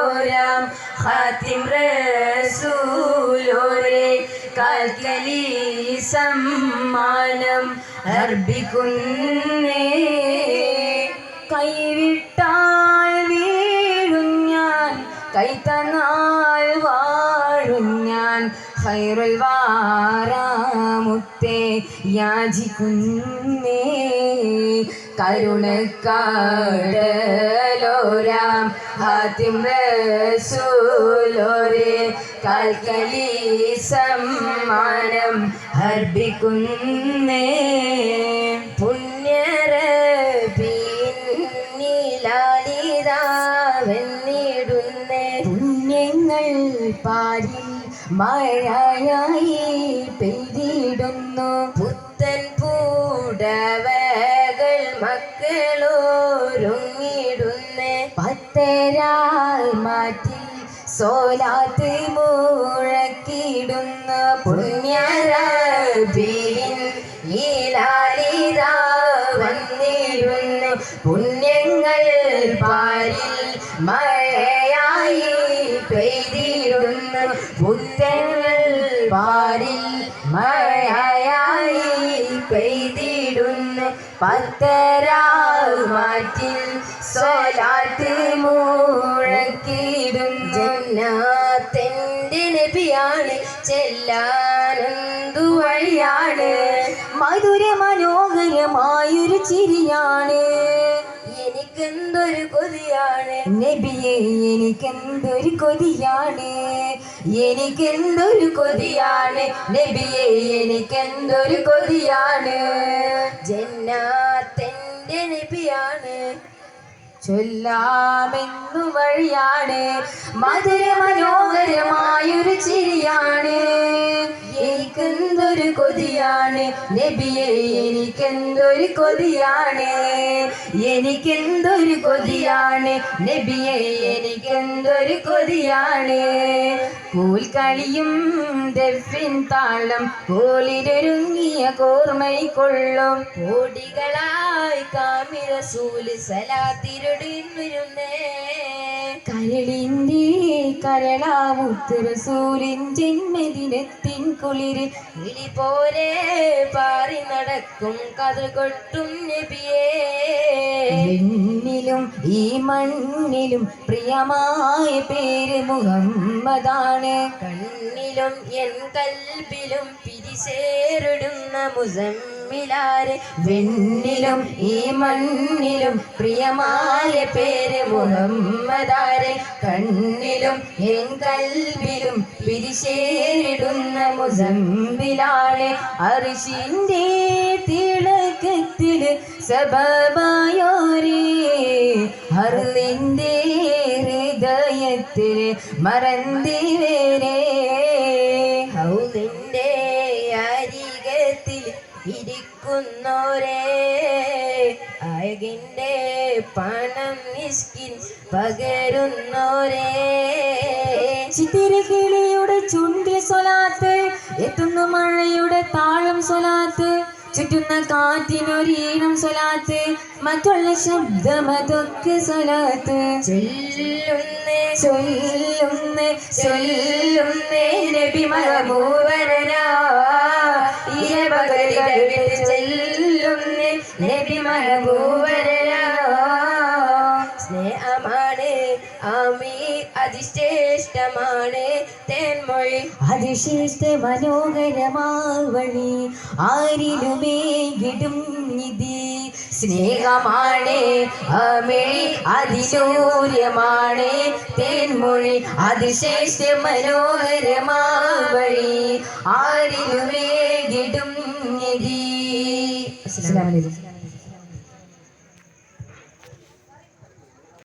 റസൂലോരാം ഹാത്തിം റസൂലോരെ കാൽക്കലി സമ്മാനം അർപ്പിക്കുന്നേ. കൈവിട്ടാൽ വീഴും ഞാൻ കൈത്തന്നാൽ വാഴും ഞാൻ. ഹൈറുൽ വാറാമുത്തേ യാചിക്കുന്നേ. കരുണക്കാടലോരാം ഹാത്തിം റസൂലോരെ കാൽക്കലി സമ്മാനം പുണ്യര പിന്നിലാലിതാവെന്നിടുന്നേ പുണ്യങ്ങൾ പാരിൽ മഴയായി പെയ്തിടുന്നു പത്തരാൽ മാറ്റി സോലാത്തി മുഴക്കിടുന്ന പുണ്യരബിൻ ലീലാലിത വന്നിരുന്നു പുണ്യങ്ങൾ പാരിൽ മഴയായി പെയ്തിടുന്നു. പുത്തങ്ങൾ പാരിൽ മഴയായി പെയ്തിടുന്നു. പത്തരാറ്റിൽ സോലാത്ത് മുഴക്കിടും ജന്നാത്തെന്റെ നബിയാണ് ചെല്ലാനെന്തു വഴിയാണ്. മധുര മനോഹരമായൊരു ചിരിയാണ്. എനിക്കെന്തൊരു കൊതിയാണ്. നബിയെ എനിക്കെന്തൊരു കൊതിയാണ്. എനിക്കെന്തൊരു കൊതിയാണ്. നബിയെ എനിക്കെന്തൊരു കൊതിയാണ്. ജന്നാത്തെന്റെ നബിയാണ്. ചൊല്ലാമെന്നു വഴിയാണ്. മധുര മനോഹരമായൊരു ചിരിയാണ്. എനിക്കെന്തൊരു കൊതിയാണ്? നബിയെ എനിക്കെന്തൊരു കൊതിയാണ്? എനിക്കെന്തൊരു കൊതിയാണ്? നബിയെ എനിക്കെന്തൊരു കൊതിയാണ്? കൂൽക്കളിയും ദഫിൻ താളം കോലിരൊരുങ്ങിയ കോർമ്മൈക്കൊള്ളും കോടികളായി കാമിരസൂൽ സലാത്തിരുടിരുന്നേ കരളിന്റെ ജന്മദിനത്തിൻ കുളിര് കിളി പോലെ പാറി നടക്കും കഥ കൊട്ടും നബിയേ. എന്നിലും ഈ മണ്ണിലും പ്രിയമായ പേര് മുഹമ്മദാണ്. കണ്ണിലും എൻ കൽബിലും പിരിശേറിടുന്ന മുസമ്മിലാര് വെണ്ണിലും ഈ മണ്ണിലും പ്രിയമായ പേര് മുഹമ്മദാരെ. കണ്ണിലും എൻ കൽവിലും പിരിശേരിടുന്ന മുസമ്പിലാളെ. അർഷിന്റെ തിളക്കത്തിൽ സബബായോരേ. ഹർലിന്റെ ഹൃദയത്തിൽ മറന്തിവേരേ. ഇരിക്കുന്നോരേ അഴകിന്റെ പണം മിസ്കിൻ പകരുന്നോരേ ചിത്തിരക്കിളിയുടെ ചുണ്ടിൽ സ്വലാത്ത് എത്തുന്ന മഴയുടെ താളം സ്വലാത്ത് ചുറ്റുന്ന കാറ്റിനൊരീണം സ്വലാത്ത് മറ്റുള്ള ശബ്ദമതൊക്കെ സ്വലാത്ത്. ചൊല്ലുന്നേ ചൊല്ലുന്നേ ചൊല്ലുന്നേ നബി മഹബൂബരനാ ഇരപകരികളിൽ ചെല്ലുന്നേ നബി മഹബൂബരനാ സ്നേഹമാണ് ആമീ അതിശ്രേഷ്ഠമാണ് തേൻമൊഴി. അതിശേഷ്ട മനോഹരമാവണി ആരിലുമേകിടും നിധി. സ്നേഹമാണ് അമിഴി അതിശൂര്യമാണ് തേൻമൊഴി. അതിശേഷ്ട മനോഹരമാവണി ആരിലുമേകിടും നിധി അസ്സലാമു അലൈക്കും.